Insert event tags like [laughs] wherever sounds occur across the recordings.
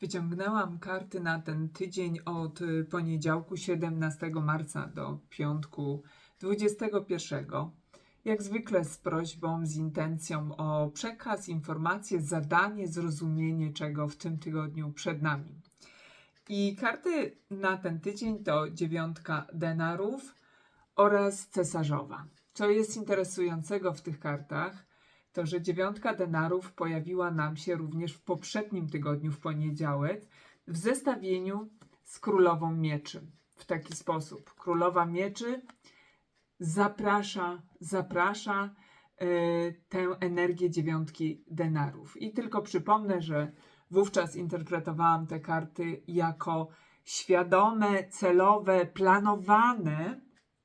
Wyciągnęłam karty na ten tydzień od y, poniedziałku 17 marca do piątku 21. Jak zwykle z prośbą, z intencją o przekaz, informację, zadanie, zrozumienie, czego w tym tygodniu przed nami. I karty na ten tydzień to dziewiątka denarów oraz cesarzowa. Co jest interesującego w tych kartach, to że dziewiątka denarów pojawiła nam się również w poprzednim tygodniu, w poniedziałek, w zestawieniu z królową mieczy. W taki sposób. Królowa mieczy zaprasza, zaprasza e, tę energię dziewiątki denarów. I tylko przypomnę, że wówczas interpretowałam te karty jako świadome, celowe, planowane,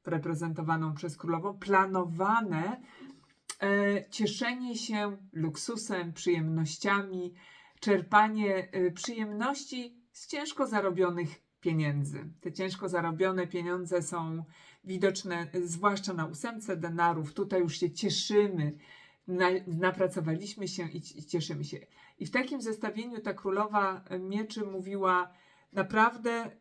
reprezentowaną przez królową, planowane cieszenie się luksusem, przyjemnościami, czerpanie e, przyjemności z ciężko zarobionych pieniędzy. Te ciężko zarobione pieniądze są widoczne e, zwłaszcza na ósemce denarów. Tutaj już się cieszymy, na, napracowaliśmy się i, cieszymy się. I w takim zestawieniu ta królowa e, mieczy mówiła, naprawdę,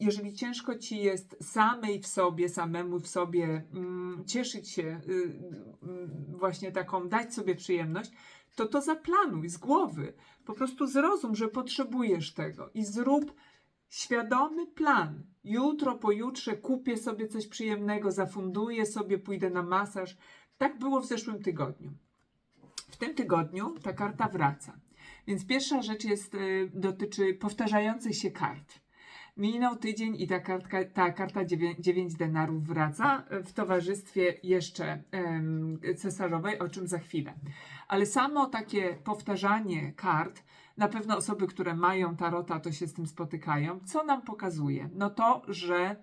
jeżeli ciężko ci jest samej w sobie, samemu w sobie ym, cieszyć się, y, y, właśnie taką, dać sobie przyjemność, to to zaplanuj z głowy. Po prostu zrozum, że potrzebujesz tego i zrób świadomy plan. Jutro, pojutrze kupię sobie coś przyjemnego, zafunduję sobie, pójdę na masaż. Tak było w zeszłym tygodniu. W tym tygodniu ta karta wraca. Więc pierwsza rzecz jest, y, dotyczy powtarzających się kart. Minął tydzień i ta, kartka, ta karta 9 denarów wraca w towarzystwie jeszcze cesarzowej, o czym za chwilę. Ale samo takie powtarzanie kart, na pewno osoby, które mają tarota, to się z tym spotykają. Co nam pokazuje? No to, że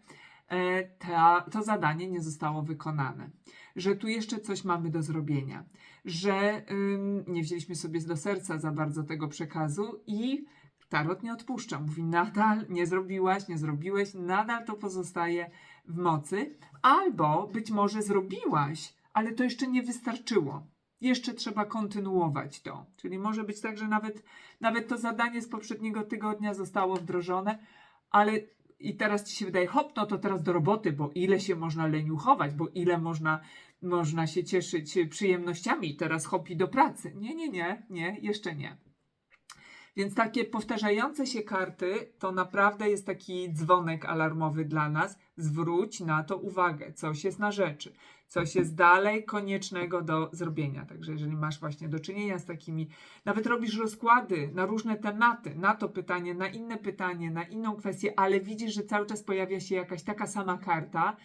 e, ta, to zadanie nie zostało wykonane, że tu jeszcze coś mamy do zrobienia, że ym, nie wzięliśmy sobie do serca za bardzo tego przekazu i tarot nie odpuszcza. Mówi, nadal nie zrobiłaś, nie zrobiłeś, nadal to pozostaje w mocy, albo być może zrobiłaś, ale to jeszcze nie wystarczyło. Jeszcze trzeba kontynuować to. Czyli może być tak, że nawet, nawet to zadanie z poprzedniego tygodnia zostało wdrożone, ale i teraz ci się wydaje, hop, no to teraz do roboty, bo ile się można leniuchować, bo ile można, można się cieszyć przyjemnościami, teraz hop i do pracy. Nie, nie, nie, nie, jeszcze nie. Więc takie powtarzające się karty to naprawdę jest taki dzwonek alarmowy dla nas. Zwróć na to uwagę, coś jest na rzeczy, coś jest dalej koniecznego do zrobienia. Także jeżeli masz właśnie do czynienia z takimi, nawet robisz rozkłady na różne tematy, na to pytanie, na inne pytanie, na inną kwestię, ale widzisz, że cały czas pojawia się jakaś taka sama karta,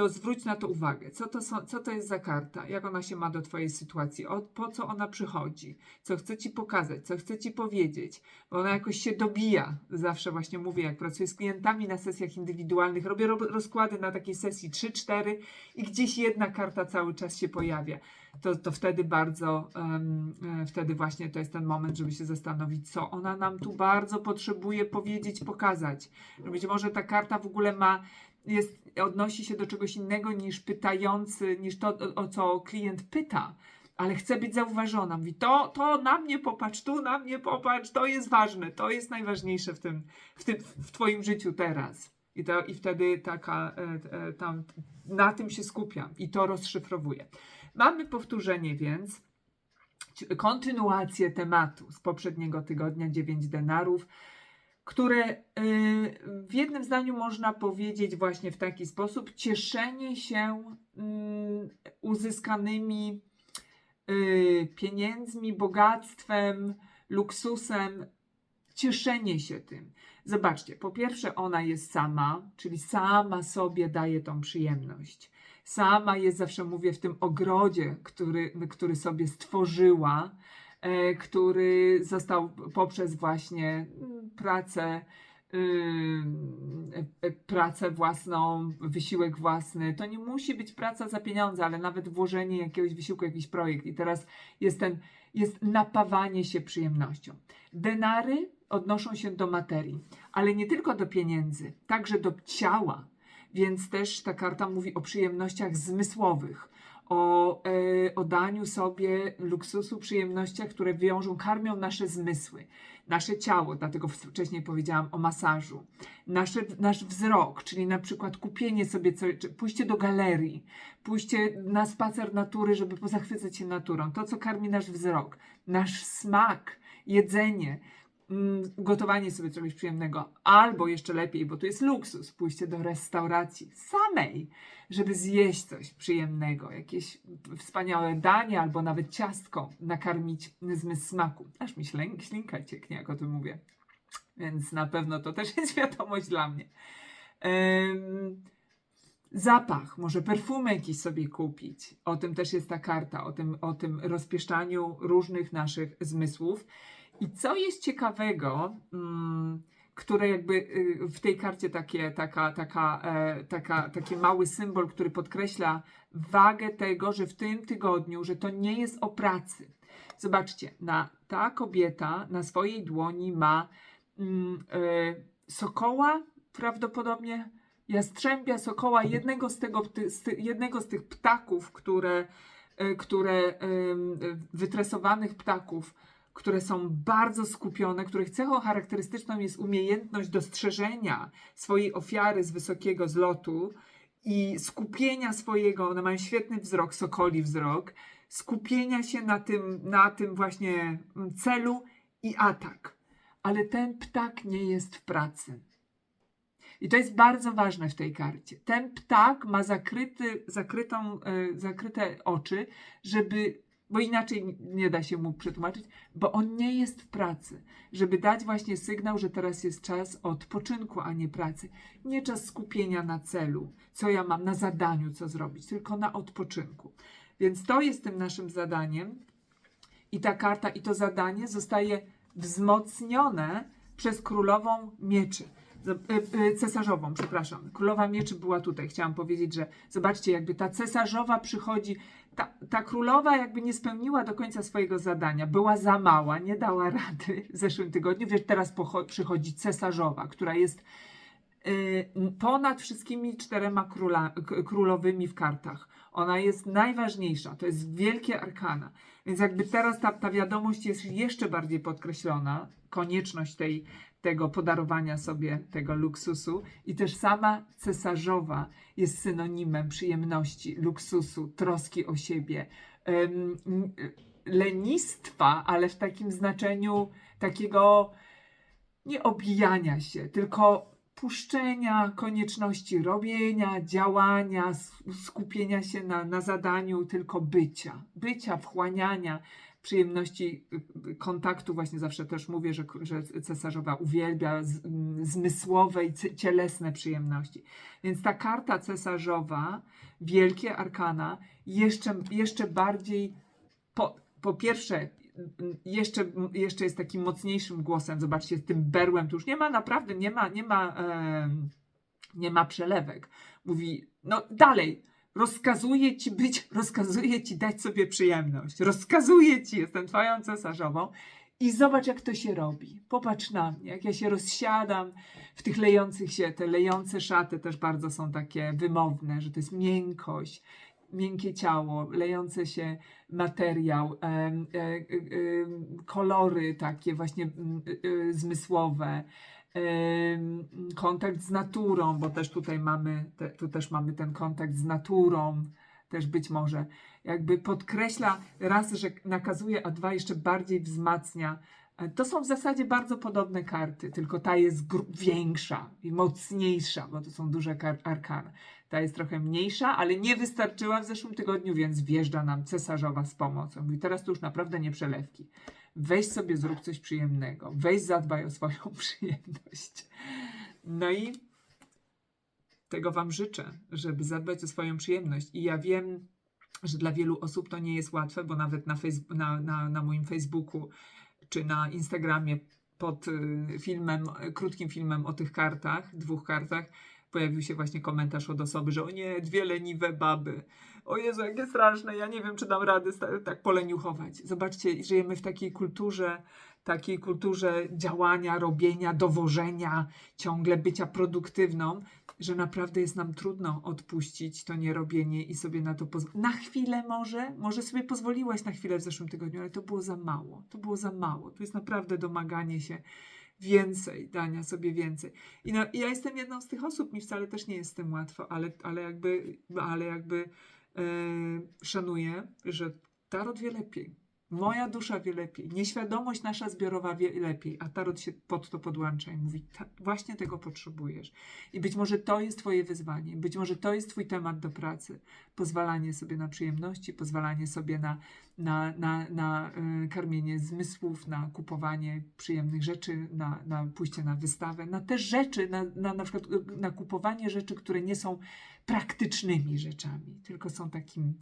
to zwróć na to uwagę. Co to, są, co to jest za karta? Jak ona się ma do Twojej sytuacji? O, po co ona przychodzi? Co chce Ci pokazać? Co chce Ci powiedzieć? Bo ona jakoś się dobija. Zawsze właśnie mówię, jak pracuję z klientami na sesjach indywidualnych, robię ro rozkłady na takiej sesji 3-4 i gdzieś jedna karta cały czas się pojawia. To, to wtedy bardzo, um, wtedy właśnie to jest ten moment, żeby się zastanowić, co ona nam tu bardzo potrzebuje powiedzieć, pokazać. Być może ta karta w ogóle ma jest, odnosi się do czegoś innego niż pytający, niż to, o, o co klient pyta, ale chce być zauważona. Mówi, to, to na mnie popatrz, tu na mnie popatrz, to jest ważne, to jest najważniejsze w tym, w, tym, w twoim życiu teraz. I, to, I wtedy taka, e, e, tam, na tym się skupiam i to rozszyfrowuję. Mamy powtórzenie więc, kontynuację tematu z poprzedniego tygodnia, 9 denarów, które y, w jednym zdaniu można powiedzieć właśnie w taki sposób: cieszenie się mm, uzyskanymi y, pieniędzmi, bogactwem, luksusem, cieszenie się tym. Zobaczcie, po pierwsze, ona jest sama, czyli sama sobie daje tą przyjemność. Sama jest, zawsze mówię, w tym ogrodzie, który, który sobie stworzyła, który został poprzez właśnie mm, pracę, e, e, pracę własną, wysiłek własny. To nie musi być praca za pieniądze, ale nawet włożenie jakiegoś wysiłku, jakiś projekt. I teraz jest ten, jest napawanie się przyjemnością. Denary odnoszą się do materii, ale nie tylko do pieniędzy, także do ciała. Więc też ta karta mówi o przyjemnościach zmysłowych, o, e, o daniu sobie luksusu, przyjemnościach, które wiążą, karmią nasze zmysły, nasze ciało, dlatego wcześniej powiedziałam o masażu, nasze, nasz wzrok, czyli na przykład kupienie sobie, co, pójście do galerii, pójście na spacer natury, żeby pozachwycać się naturą, to co karmi nasz wzrok, nasz smak, jedzenie, gotowanie sobie czegoś przyjemnego, albo jeszcze lepiej, bo to jest luksus, pójście do restauracji samej, żeby zjeść coś przyjemnego, jakieś wspaniałe danie, albo nawet ciastko, nakarmić zmysł smaku. Aż mi ślin- ślinka cieknie, jak o tym mówię. Więc na pewno to też [laughs] jest wiadomość dla mnie. Em, zapach, może perfumy jakiś sobie kupić. O tym też jest ta karta, o tym, o tym rozpieszczaniu różnych naszych zmysłów. I co jest ciekawego, mm, które jakby y, w tej karcie takie, taka, taka, e, taka, taki mały symbol, który podkreśla wagę tego, że w tym tygodniu, że to nie jest o pracy. Zobaczcie, na, ta kobieta na swojej dłoni ma mm, e, sokoła, prawdopodobnie jastrzębia, sokoła, jednego z, tego, z, ty- jednego z tych ptaków, które, e, które wytresowanych ptaków, które są bardzo skupione, których cechą charakterystyczną jest umiejętność dostrzeżenia swojej ofiary z wysokiego zlotu i skupienia swojego, one mają świetny wzrok, sokoli wzrok, skupienia się na tym, na tym właśnie celu i atak. Ale ten ptak nie jest w pracy. I to jest bardzo ważne w tej karcie. Ten ptak ma zakryty, zakrytą, e, zakryte oczy, żeby, bo inaczej nie da się mu przetłumaczyć, bo on nie jest w pracy, żeby dać właśnie sygnał, że teraz jest czas odpoczynku, a nie pracy. Nie czas skupienia na celu, co ja mam na zadaniu, co zrobić, tylko na odpoczynku. Więc to jest tym naszym zadaniem. I ta karta, i to zadanie zostaje wzmocnione przez królową mieczy. E, e, Cesarzową, przepraszam. Królowa mieczy była tutaj. Chciałam powiedzieć, że zobaczcie, jakby ta cesarzowa przychodzi. Ta, ta królowa jakby nie spełniła do końca swojego zadania. Była za mała, nie dała rady w zeszłym tygodniu. Wiesz, teraz przychodzi cesarzowa, która jest y, ponad wszystkimi czterema króla, królowymi w kartach. Ona jest najważniejsza, to jest wielkie arkana. Więc jakby teraz ta, ta wiadomość jest jeszcze bardziej podkreślona, konieczność tej, tego podarowania sobie tego luksusu. I też sama cesarzowa jest synonimem przyjemności, luksusu, troski o siebie, lenistwa, ale w takim znaczeniu takiego nie obijania się, tylko puszczenia konieczności robienia, działania, skupienia się na, na zadaniu, tylko bycia, bycia, wchłaniania przyjemności y, y, kontaktu. Właśnie zawsze też mówię, że, że cesarzowa uwielbia z, zmysłowe i cielesne przyjemności. Więc ta karta cesarzowa, wielkie arkana, jeszcze, jeszcze bardziej po, po pierwsze, jeszcze, jeszcze jest takim mocniejszym głosem. Zobaczcie, z tym berłem tu już nie ma naprawdę, nie ma, nie ma, em, nie ma przelewek. Mówi, no dalej, rozkazuję ci być, [laughs] rozkazuję ci dać sobie przyjemność. Rozkazuję ci, jestem twoją cesarzową. I zobacz, jak to się robi. Popatrz na mnie, jak ja się rozsiadam w tych lejących się, te lejące szaty też bardzo są takie wymowne, że to jest miękkość, miękkie ciało, lejące się materiał, e, e, em, kolory takie właśnie mm, e, e, zmysłowe, kontakt z naturą, bo też tutaj mamy, te, tu też mamy ten kontakt z naturą, też być może jakby podkreśla raz, że nakazuje, a dwa jeszcze bardziej wzmacnia. E, To są w zasadzie bardzo podobne karty, tylko ta jest większa i mocniejsza, bo to są duże arkany. Ta jest trochę mniejsza, ale nie wystarczyła w zeszłym tygodniu, więc wjeżdża nam cesarzowa z pomocą. I teraz to już naprawdę nie przelewki. Weź sobie, zrób coś przyjemnego. Weź, zadbaj o swoją [laughs] przyjemność. No i tego Wam życzę, żeby zadbać o swoją przyjemność. I ja wiem, że dla wielu osób to nie jest łatwe, bo nawet na, na, na, na moim Facebooku czy na Instagramie pod y, filmem, krótkim filmem o tych kartach, dwóch kartach, pojawił się właśnie komentarz od osoby, że o nie, dwie leniwe baby. O Jezu, jakie straszne, ja nie wiem, czy dam sta- tak poleniuchować. Zobaczcie, żyjemy w takiej kulturze, takiej kulturze działania, robienia, dowożenia, ciągle bycia produktywną. że naprawdę jest nam trudno odpuścić to nierobienie i sobie na to pozwolić. Na chwilę może, może sobie pozwoliłaś na chwilę w zeszłym tygodniu, ale to było za mało. To było za mało. To jest naprawdę domaganie się więcej, dania sobie więcej. I no, ja jestem jedną z tych osób, mi wcale też nie jest z tym łatwo, ale, ale jakby, ale jakby szanuję, że tarot wie lepiej. Moja dusza wie lepiej, nieświadomość nasza zbiorowa wie lepiej, a tarot się pod to podłącza i mówi, "Ta- właśnie tego potrzebujesz. I być może to jest Twoje wyzwanie, być może to jest Twój temat do pracy. Pozwalanie sobie na przyjemności, pozwalanie sobie na, na, na, na y, karmienie zmysłów, na kupowanie przyjemnych rzeczy, na, na pójście na wystawę, na te rzeczy, na, na, na przykład y, na kupowanie rzeczy, które nie są praktycznymi rzeczami, tylko są takim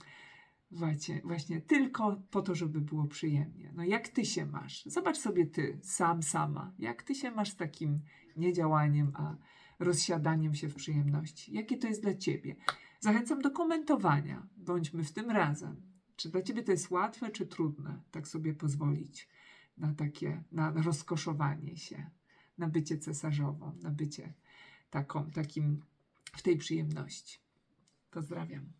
Właśnie, właśnie tylko po to, żeby było przyjemnie. No jak ty się masz? Zobacz sobie ty, sam, sama. Jak ty się masz z takim niedziałaniem, a rozsiadaniem się w przyjemności? Jakie to jest dla ciebie? Zachęcam do komentowania. Bądźmy w tym razem. Czy dla ciebie to jest łatwe, czy trudne? Tak sobie pozwolić na takie, na rozkoszowanie się, na bycie cesarzową, na bycie taką, takim w tej przyjemności. Pozdrawiam.